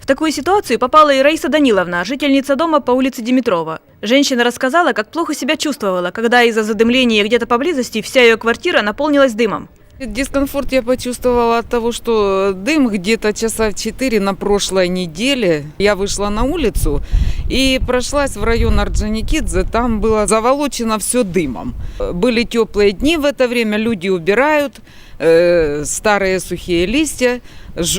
В такую ситуацию попала и Раиса Даниловна, жительница дома по улице Димитрова. Женщина рассказала, как плохо себя чувствовала, когда из-за задымления где-то поблизости вся ее квартира наполнилась дымом. Дискомфорт я почувствовала от того, что дым где-то часа в 4 на прошлой неделе. Я вышла на улицу и прошлась в район Орджоникидзе. Там было заволочено все дымом. Были теплые дни в это время, люди убирают э, старые сухие листья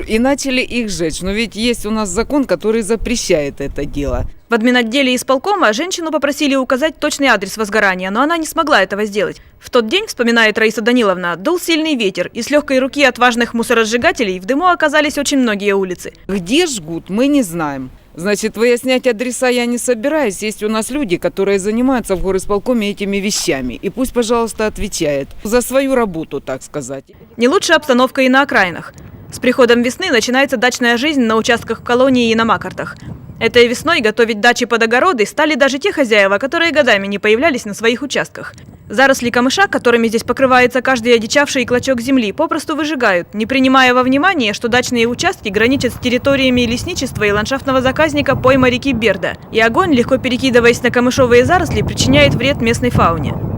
и начали их жечь. Но ведь есть у нас закон, который запрещает это дело. В админотделе исполкома женщину попросили указать точный адрес возгорания, но она не смогла этого сделать. В тот день, вспоминает Раиса Даниловна, дул сильный ветер, и с легкой руки отважных мусоросжигателей в дыму оказались очень многие улицы. Где жгут, мы не знаем. Значит, выяснять адреса я не собираюсь. Есть у нас люди, которые занимаются в горисполкоме этими вещами. И пусть, пожалуйста, отвечает за свою работу, так сказать. Не лучшая обстановка и на окраинах. С приходом весны начинается дачная жизнь на участках в колонии и на Макартах. Этой весной готовить дачи под огороды стали даже те хозяева, которые годами не появлялись на своих участках. Заросли камыша, которыми здесь покрывается каждый одичавший клочок земли, попросту выжигают, не принимая во внимание, что дачные участки граничат с территориями лесничества и ландшафтного заказника пойма реки Берда, и огонь, легко перекидываясь на камышовые заросли, причиняет вред местной фауне.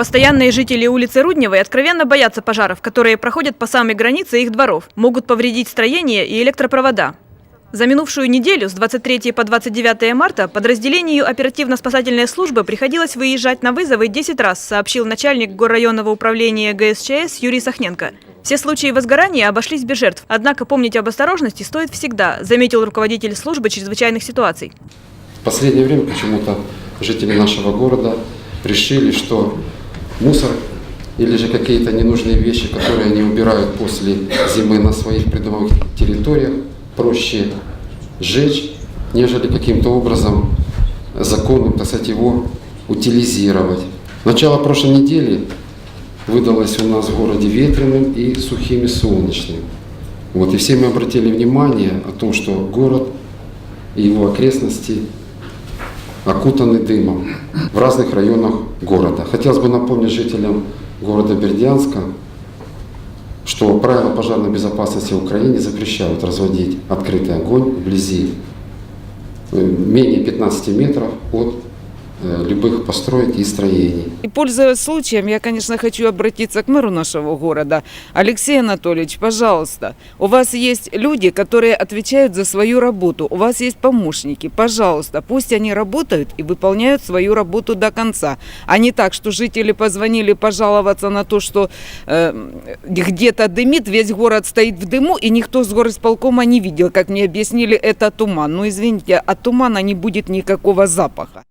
Постоянные жители улицы Рудневой откровенно боятся пожаров, которые проходят по самой границе их дворов, могут повредить строение и электропровода. За минувшую неделю с 23 по 29 марта подразделению оперативно-спасательной службы приходилось выезжать на вызовы 10 раз, сообщил начальник горрайонного управления ГСЧС Юрий Сахненко. Все случаи возгорания обошлись без жертв, однако помнить об осторожности стоит всегда, заметил руководитель службы чрезвычайных ситуаций. В последнее время почему-то жители нашего города решили, что мусор или же какие-то ненужные вещи, которые они убирают после зимы на своих придомовых территориях, проще сжечь, нежели каким-то образом законным, так сказать, его утилизировать. Начало прошлой недели выдалось у нас в городе ветреным и сухим и солнечным. Вот, и все мы обратили внимание о том, что город и его окрестности окутаны дымом в разных районах города. Хотелось бы напомнить жителям города Бердянска, что правила пожарной безопасности в Украине запрещают разводить открытый огонь вблизи э, менее 15 метров от любых построек и строений. И пользуясь случаем, я, конечно, хочу обратиться к мэру нашего города. Алексей Анатольевич, пожалуйста, у вас есть люди, которые отвечают за свою работу, у вас есть помощники, пожалуйста, пусть они работают и выполняют свою работу до конца, а не так, что жители позвонили пожаловаться на то, что э, где-то дымит, весь город стоит в дыму, и никто с горосполкома не видел, как мне объяснили, это туман. Ну, извините, от тумана не будет никакого запаха.